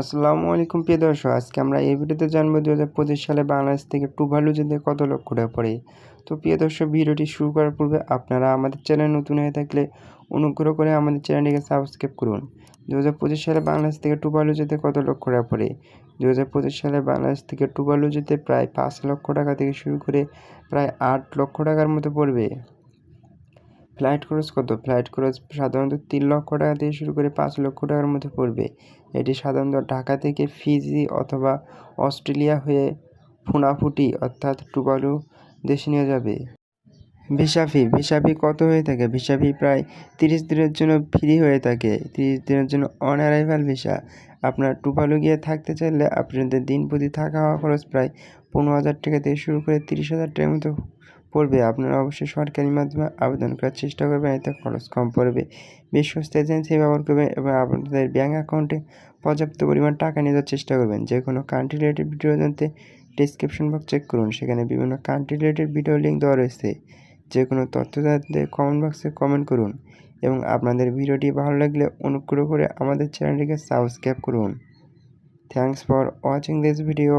আসসালামু আলাইকুম, প্রিয় দর্শক। আজকে আমরা এই ভিডিওতে জানব দু হাজার পঁচিশ সালে বাংলাদেশ থেকে টুভালু যেতে কত লক্ষ টাকা পড়ে। তো প্রিয় দর্শক, ভিডিওটি শুরু করার পূর্বে আপনারা আমাদের চ্যানেল নতুন হয়ে থাকলে অনুগ্রহ করে আমাদের চ্যানেলটিকে সাবস্ক্রাইব করুন। দু হাজার পঁচিশ সালে বাংলাদেশ থেকে টুভালু যেতে কত লক্ষ টাকা পড়ে? দু হাজার পঁচিশ সালে বাংলাদেশ থেকে টুভালু যেতে প্রায় পাঁচ লক্ষ টাকা থেকে শুরু করে প্রায় আট লক্ষ টাকার মতো পড়বে। ফ্লাইট খরচ কত? ফ্লাইট খরচ সাধারণত তিন লক্ষ টাকা থেকে শুরু করে পাঁচ লক্ষ টাকার মধ্যে পড়বে। এটি সাধারণত ঢাকা থেকে ফিজি অথবা অস্ট্রেলিয়া হয়ে ফুনাফুটি অর্থাৎ টুবালু দেশে নিয়ে যাবে। ভিসা ফি ভিসা ফি কত হয়ে থাকে? ভিসা ফি প্রায় তিরিশ দিনের জন্য ফ্রি হয়ে থাকে। তিরিশ দিনের জন্য অন অ্যারাইভাল ভিসা। আপনার টুপালু গিয়ে থাকতে চাইলে আপনাদের দিন প্রতি থাকা হওয়া খরচ প্রায় পনেরো হাজার টাকা থেকে শুরু করে তিরিশ হাজার টাকার মতো পড়বে, আপনারা অবশ্যই সরকারি মাধ্যমে আবেদন করার চেষ্টা করবেন, এতে খরচ কম পড়বে। বিশ্বস্ত এজেন্সি ব্যবহার করবেন এবং আপনাদের ব্যাঙ্ক অ্যাকাউন্টে পর্যাপ্ত পরিমাণ টাকা নিয়ে যাওয়ার চেষ্টা করবেন। যে কোনো কান্ট্রি রিলেটেড ভিডিও জানতে ডিসক্রিপশন বক্স চেক করুন, সেখানে বিভিন্ন কান্ট্রি রিলেটেড ভিডিও লিঙ্ক দেওয়া রয়েছে। যে কোনো তথ্য জানতে কমেন্ট বক্সে কমেন্ট করুন এবং আপনাদের ভিডিওটি ভালো লাগলে অনুগ্রহ করে আমাদের চ্যানেলটিকে সাবস্ক্রাইব করুন। Thanks for watching this video